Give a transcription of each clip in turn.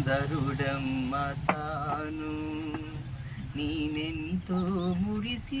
సుందరుడమ్మతాను నేనెంతో మురిసిపోయినాను.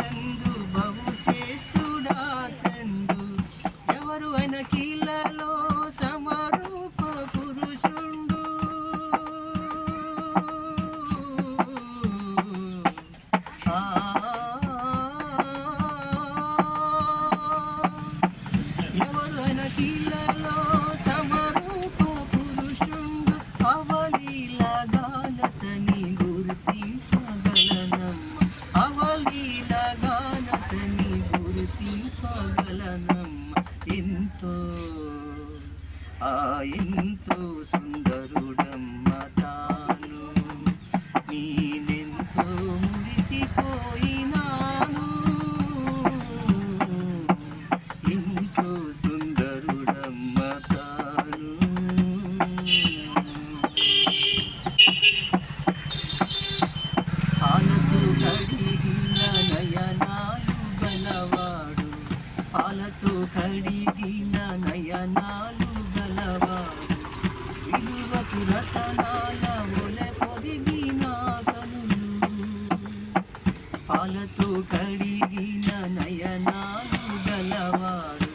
పట్టణాల ఒలె పొదిగిన కనులు పాలతో కడిగిన నయనాలు గలవాడు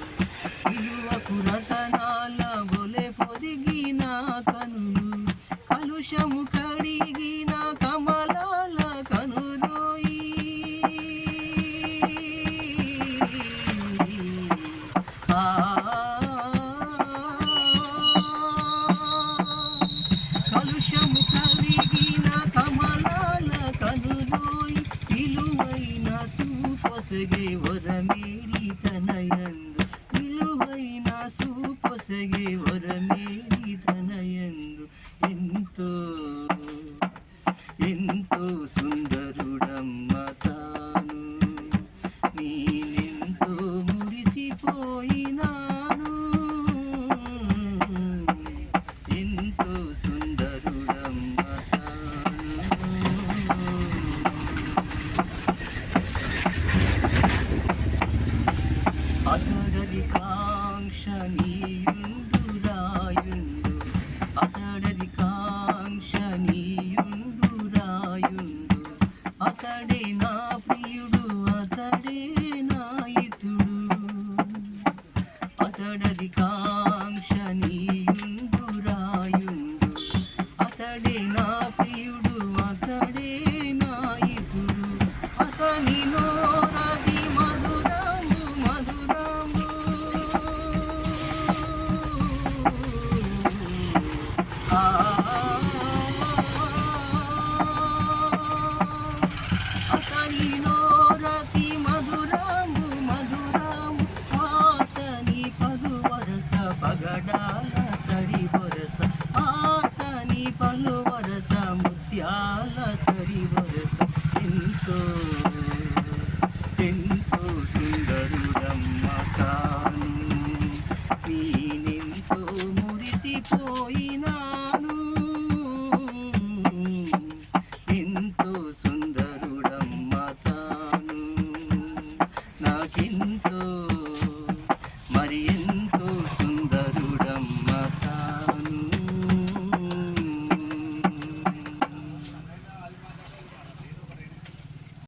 విలువకు రతనాల ఒలె పొదిగిన కనులు కలుషము ಬೆಸಗೆ ಆಸೆಗೆ ಹೊರಮೀರಿದನ ಎಂದು అతడది కాంక్ష నీయుందురాయుండు అతడే నా ప్రియుడు అతడే నాయితుడు అతని నోరది మధురాము మధురాము ఆ